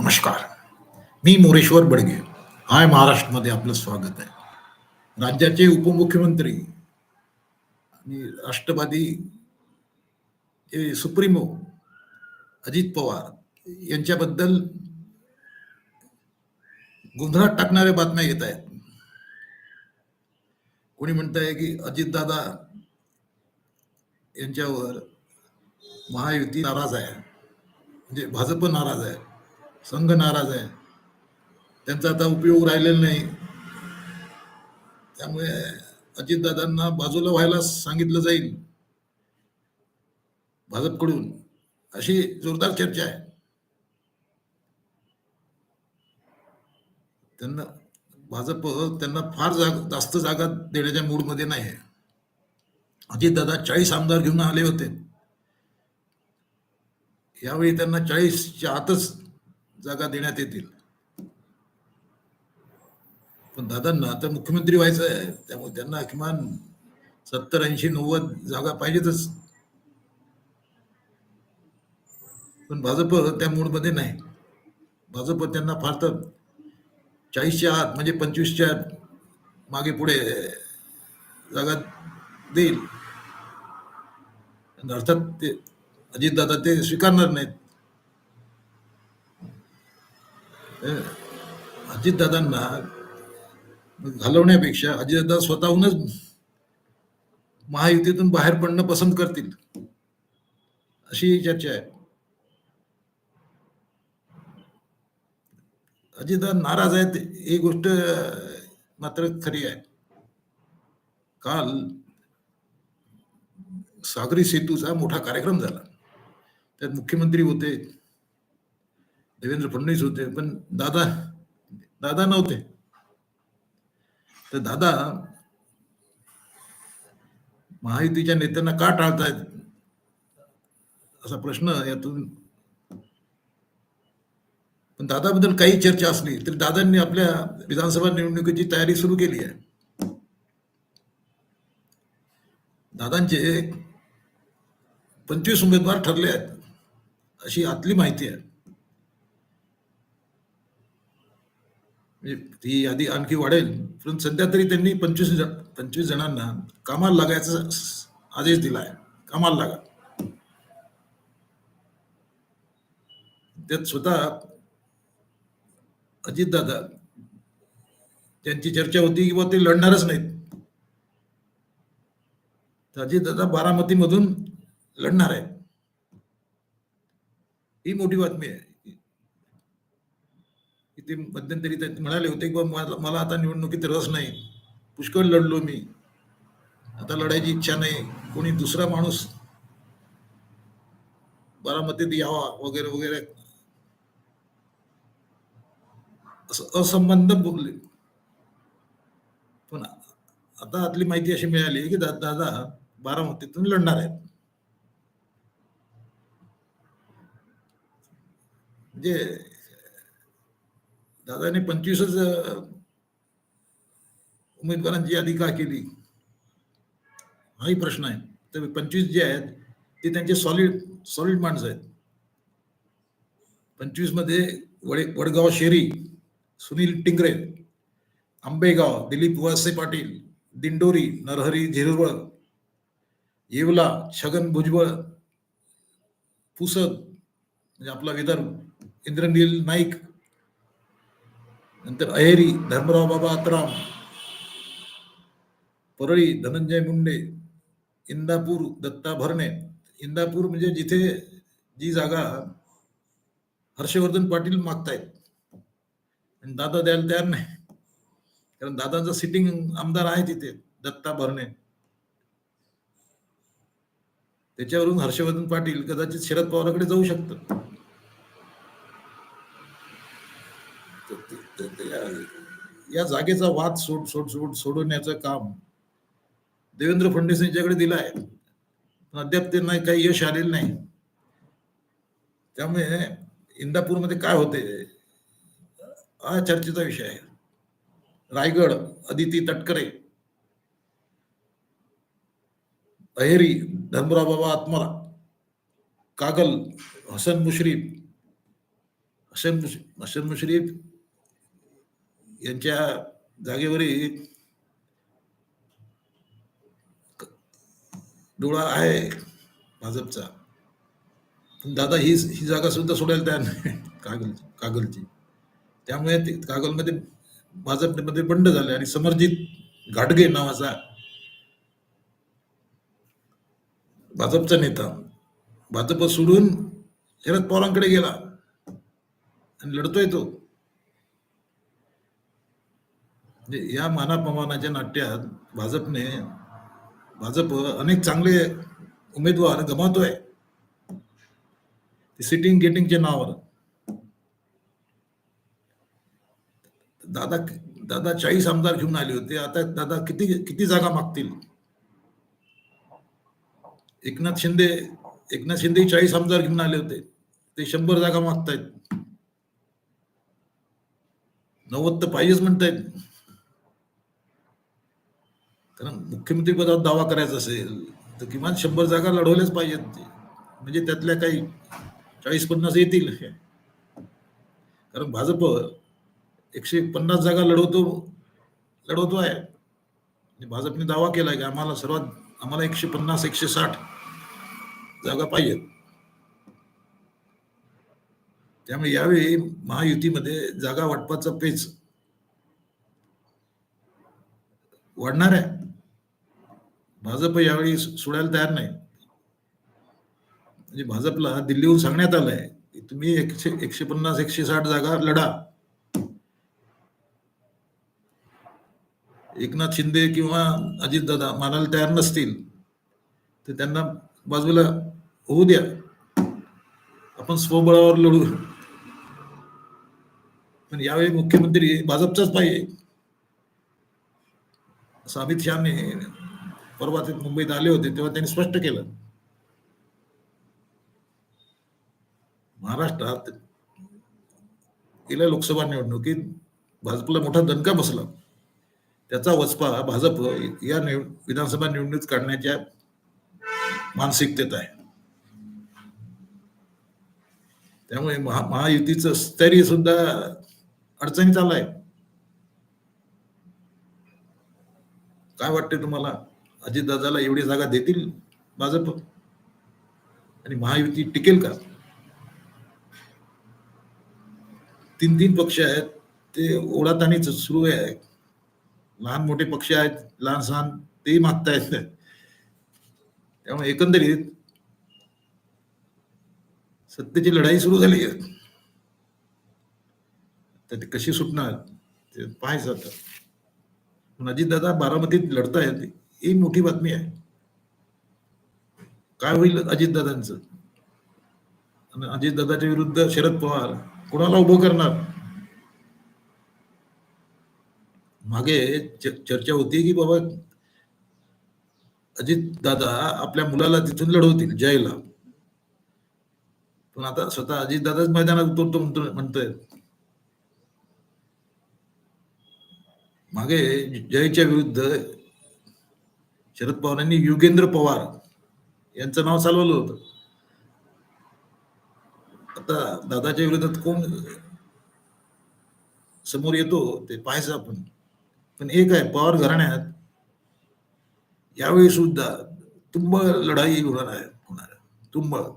नमस्कार. मी मोरेश्वर बडगे. हाय महाराष्ट्रमध्ये आपलं स्वागत आहे. राज्याचे उपमुख्यमंत्री आणि राष्ट्रवादी सुप्रीमो अजित पवार यांच्याबद्दल गोंधळात टाकणाऱ्या बातम्या येत आहेत. कोणी म्हणत आहे की अजितदादा यांच्यावर महायुती नाराज आहे. म्हणजे भाजप नाराज आहे. संघ नाराज आहे. त्यांचा आता उपयोग राहिलेला नाही. त्यामुळे अजितदादांना बाजूला व्हायला सांगितलं जाईल. भाजपकडून अशी जोरदार चर्चा आहे. त्यांना भाजप त्यांना फार जाग जास्त जागा देण्याच्या मूडमध्ये नाही आहे. अजितदादा चाळीस आमदार घेऊन आले होते. यावेळी त्यांना चाळीसच्या आतच जागा देण्यात येतील. पण दादांना आता मुख्यमंत्री व्हायचं आहे त्यामुळे त्यांना किमान सत्तर ऐंशी नव्वद जागा पाहिजेतच. पण भाजप त्या मूडमध्ये नाही. भाजप त्यांना फार तर चाळीसच्या आत म्हणजे पंचवीसच्या मागे पुढे जागा देईल. अर्थात ते अजितदादा ते स्वीकारणार नाहीत. अजितदादांना घालवण्यापेक्षा अजितदादा स्वतःहूनच महायुतीतून बाहेर पडणं पसंत करतील अशी चर्चा आहे. अजितदा नाराज आहेत ही गोष्ट मात्र खरी आहे. काल सागरी सेतूचा मोठा कार्यक्रम झाला. त्यात मुख्यमंत्री होते देवेंद्र फडणवीस होते पण दादा दादा नव्हते. तर दादा महायुतीच्या नेत्यांना का टाळतायत? असा प्रश्न यातून. पण दादाबद्दल काही चर्चा असली तरी दादांनी आपल्या विधानसभा निवडणुकीची तयारी सुरू केली आहे. दादांचे पंचवीस उमेदवार ठरले आहेत अशी आतली माहिती आहे म्हणजे म्हणजे ती यादी आणखी वाढेल. पण सध्या तरी त्यांनी पंचवीस जण पंचवीस जणांना कामाला लागायचा आदेश दिला आहे कामाला लागा. त्यात स्वतः अजितदादा त्यांची चर्चा होती की ते लढणारच नाहीत. तर अजितदादा बारामतीमधून लढणार आहे ही मोठी बातमी आहे. ते मध्यंतरी म्हणाले होते की मला मला आता निवडणुकीत रस नाही. पुष्कळ लढलो मी. आता लढायची इच्छा नाही. कोणी दुसरा माणूस बारामतीत यावा वगैरे वगैरे. असं असंबंध बोलले. पण आता आतली माहिती अशी मिळाली की दा दादा बारामतीतून लढणार आहेत. म्हणजे दादाने पंचवीसच उमेदवारांची यादी का केली? हाही प्रश्न आहे. तर पंचवीस जे आहेत ते त्यांचे सॉलिड सॉलिड माणसं आहेत. पंचवीसमध्ये वडे वडगाव शेरी सुनील टिंगरे आंबेगाव दिलीप वळसे पाटील दिंडोरी नरहरी झिरवळ येवला छगन भुजबळ पुसद म्हणजे आपला विदर्भ इंद्रनील नाईक नंतर अहेरी धर्मराव बाबा आत्राम परळी धनंजय मुंडे इंदापूर दत्ता भरणे. इंदापूर म्हणजे जिथे जी जागा हर्षवर्धन पाटील मागतायत. आणि दादा द्यायला तयार नाही. कारण दादांचा सिटिंग आमदार आहे तिथे दत्ता भरणे. त्याच्यावरून हर्षवर्धन पाटील कदाचित शरद पवाराकडे जाऊ शकतात. या जागेचा वाद सोड सोड सोड सोडवण्याचं काम देवेंद्र फडणवीस यांच्याकडे दिलं आहे. अद्याप त्यांना काही यश आलेलं नाही. त्यामुळे इंदापूरमध्ये काय होते हा चर्चेचा विषय आहे. रायगड अदिती तटकरे अहेरी धर्मराव बाबा आत्मारा कागल हसन मुश्रीफ हसन हसन मुश्रीफ यांच्या जागेवरही डोळा आहे भाजपचा. पण दादा ही ही जागा सुद्धा सोडायला तयार नाही. कागल कागलची. त्यामुळे ते कागलमध्ये भाजपमध्ये बंड झाले आणि समरजित घाटगे नावाचा भाजपचा नेता भाजप सोडून शरद पवारांकडे गेला आणि लढतोय तो. म्हणजे या मानापमानाच्या नाट्यात भाजपने भाजप अनेक चांगले उमेदवार गमावतोय. सिटिंग गेटिंगच्या नावावर. दादा दादा चाळीस आमदार घेऊन आले होते. आता दादा किती किती जागा मागतील? एकनाथ शिंदे एकनाथ शिंदे चाळीस आमदार घेऊन आले होते. ते शंभर जागा मागतायत. नव्वद तर पाहिजेच म्हणतायत. कारण मुख्यमंत्रीपदावर दावा करायचा असेल तर किमान शंभर जागा लढवल्याच पाहिजेत म्हणजे त्यातल्या काही चाळीस पन्नास येतील. कारण भाजप एकशे पन्नास जागा लढवतो लढवतो आहे. भाजपने दावा केला की आम्हाला सर्वात आम्हाला एकशे पन्नास एकशे साठ जागा पाहिजेत. त्यामुळे यावेळी महायुतीमध्ये जागा वाटपाचा पेच वाढणार आहे. भाजप यावेळी सोडायला तयार नाही. म्हणजे भाजपला दिल्लीहून सांगण्यात आलंय की तुम्ही एकशे एकशे पन्नास एकशे साठ जागा लढा. एकनाथ शिंदे किंवा अजितदादा मानायला तयार नसतील तर त्यांना बाजूला होऊ द्या. आपण स्वबळावर लढू. पण यावेळी मुख्यमंत्री भाजपचाच पाहिजे असं अमित शहाने परवा ते मुंबईत आले होते तेव्हा त्यांनी स्पष्ट केलं. महाराष्ट्रात गेल्या लोकसभा निवडणुकीत भाजपला मोठा दणका बसला. त्याचा वचपा भाजप या निव विधानसभा निवडणुकीत काढण्याच्या मानसिकतेत आहे. त्यामुळे महा महायुतीचं स्थैर्य सुद्धा अडचणीत आलंय. काय वाटते तुम्हाला? अजितदादाला एवढी जागा देतील भाजप? आणि महायुती टिकेल का? तीन तीन पक्ष आहेत ते ओढाताणीच सुरू आहे. लहान मोठे पक्ष आहेत लहान सहान तेही मागतायत त्यामुळे एकंदरीत सत्तेची लढाई सुरू झाली आहे. तर ती कशी सुटणार ते पाहायचं आता. अजित अजितदादा बारामतीत लढतायत. ही मोठी बातमी आहे. काय होईल अजितदादांचं? आणि अजितदादाच्या विरुद्ध शरद पवार कोणाला उभं करणार? मागे चर्चा होती की बाबा अजित दादा आपल्या मुलाला तिथून लढवतील जयला. पण आता स्वतः अजित दादाच मैदानात उतरतो म्हणतो म्हणतोय. मागे जयच्या विरुद्ध शरद पवारांनी युगेंद्र पवार यांचं नाव चालवलं होतं. आता दादाच्या विरोधात कोण समोर येतो ते पाहायचं आपण. पण एक आहे पवार घराण्यात यावेळी सुद्धा तुंब लढाई होणार आहे. होणार तुंबळ. तुंब